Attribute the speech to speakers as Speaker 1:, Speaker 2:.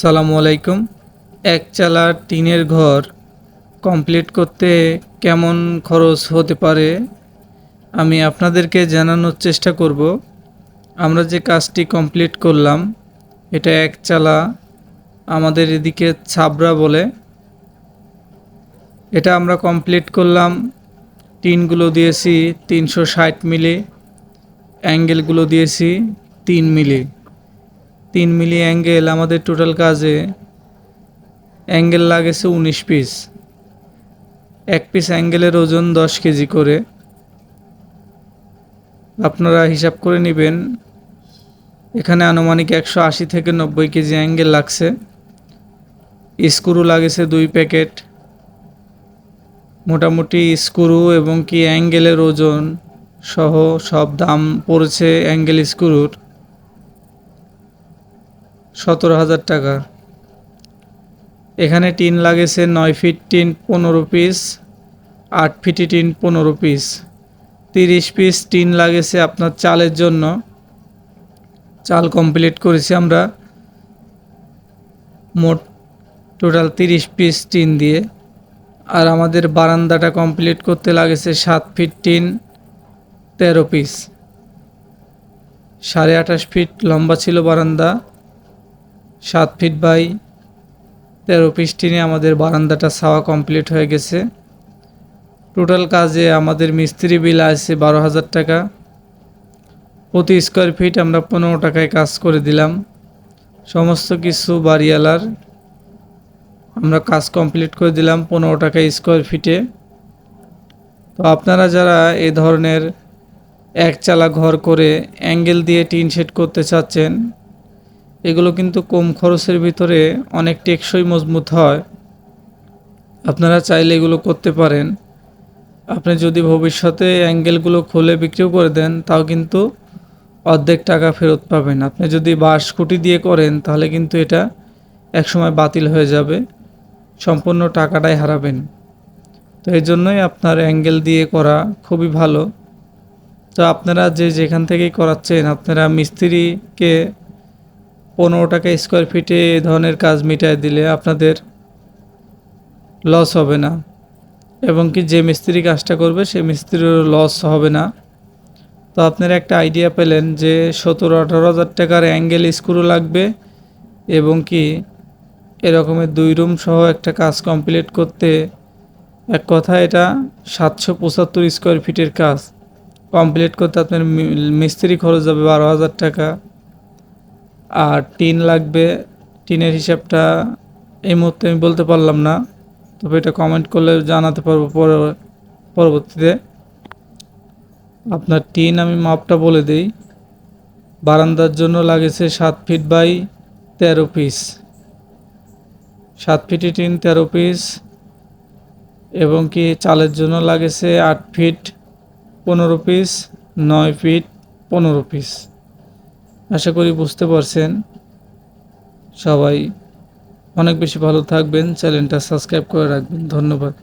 Speaker 1: সালামু আলাইকুম। এক চালা টিনের ঘর কমপ্লিট করতে কেমন খরচ হতে পারে? আমি আপনাদেরকে জানানোর চেষ্টা করব। আমরা যে কাজটি কমপ্লিট করলাম, এটা এক চালা আমাদের এদিকে ছাবড়া বলে। এটা আমরা কমপ্লিট করলাম, টিনগুলো দিয়েছি তিনশো ষাট মিলি, অ্যাঙ্গেলগুলো দিয়েছি তিন মিলি। তিন মিলি অ্যাঙ্গেল আমাদের টোটাল কাজে অ্যাঙ্গেল লাগেছে উনিশ পিস এক পিস অ্যাঙ্গেলের ওজন দশ কেজি করে। আপনারা হিসাব করে নেবেন, এখানে আনুমানিক একশো আশি থেকে নব্বই কেজি অ্যাঙ্গেল লাগছে। স্ক্রু লাগেছে দুই প্যাকেট। মোটামুটি স্ক্রু এবং কি অ্যাঙ্গেলের ওজন সহ সব দাম পড়েছে অ্যাঙ্গেল স্ক্রুর। সতেরো হাজার টাকা। এখানে টিন লাগেছে নয় ফিট টিন, পনেরো পিস, আট ফিটি টিন, পনেরো পিস। তিরিশ পিস টিন লাগেছে আপনার চালের জন্য। চাল কমপ্লিট করেছি আমরা। মোট টোটাল তিরিশ পিস টিন দিয়ে। আর আমাদের বারান্দাটা কমপ্লিট করতে লাগেছে সাত ফিট টিন, তেরো পিস। সাড়ে আঠাশ ফিট লম্বা ছিল বারান্দা। সাত ফিট বাই তেরো পিস টিনে আমাদের বারান্দাটা ছাওয়া কমপ্লিট হয়ে গেছে। টোটাল কাজে আমাদের মিস্ত্রি বিল আছে বারো হাজার টাকা। প্রতি স্কোয়ার ফিট আমরা পনেরো টাকায় কাজ করে দিলাম। সমস্ত কিছু বাড়িওয়ালার আমরা কাজ কমপ্লিট করে দিলাম পনেরো টাকা স্কোয়ার ফিটে তো আপনারা যারা এ ধরনের এক চালা ঘর করে অ্যাঙ্গেল দিয়ে টিন শেড করতে চাচ্ছেন এগুলো কিন্তু কম খরচের ভিতরে অনেক টেকসই মজবুত হয়। আপনারা চাইলে এগুলো করতে পারেন। আপনি যদি ভবিষ্যতে অ্যাঙ্গেলগুলো খুলে বিক্রিও করে দেন, তাও কিন্তু অর্ধেক টাকা ফেরত পাবেন। আপনি যদি বাঁশ খুঁটি দিয়ে করেন, তাহলে কিন্তু এটা একসময় বাতিল হয়ে যাবে। সম্পূর্ণ টাকাটাই হারাবেন। তো এই জন্যই আপনার অ্যাঙ্গেল দিয়ে করা খুবই ভালো। তো আপনারা যে যেখান থেকেই করাচ্ছেন, আপনারা মিস্ত্রিকে পনেরো টাকা স্কোয়ার ফিটে এ ধরনের কাজ মিটায় দিলে আপনাদের লস হবে না। এবং কি যে মিস্ত্রি কাজটা করবে, সে মিস্ত্রিরও লস হবে না। তো আপনারা একটা আইডিয়া পেলেন যে সতেরো আঠারো হাজার টাকার অ্যাঙ্গেল স্ক্রু লাগবে এবং কি এরকমের দুই রুম সহ একটা কাজ কমপ্লিট করতে এক কথা, এটা সাতশো পঁচাত্তর স্কোয়ার ফিটের কাজ। কমপ্লিট করতে আপনার মিস্ত্রি খরচ যাবে বারো হাজার টাকা। আর টিন লাগবে। টিনের হিসাবটা এই মুহূর্তে আমি বলতে পারলাম না। তবে এটা কমেন্ট করলে জানাতে পারব পরবর্তীতে। আপনার টিন আমি মাপটা বলে দিই। বারান্দার জন্য লাগেছে সাত ফিট বাই তেরো পিস সাত ফিটি টিন, তেরো পিস এবং কি চালের জন্য লাগেছে আট ফিট পনেরো পিস নয় ফিট পনেরো পিস আশা করি বুঝতে পারছেন। সবাই অনেক বেশি ভালো থাকবেন চ্যানেলটা সাবস্ক্রাইব করে রাখবেন। ধন্যবাদ।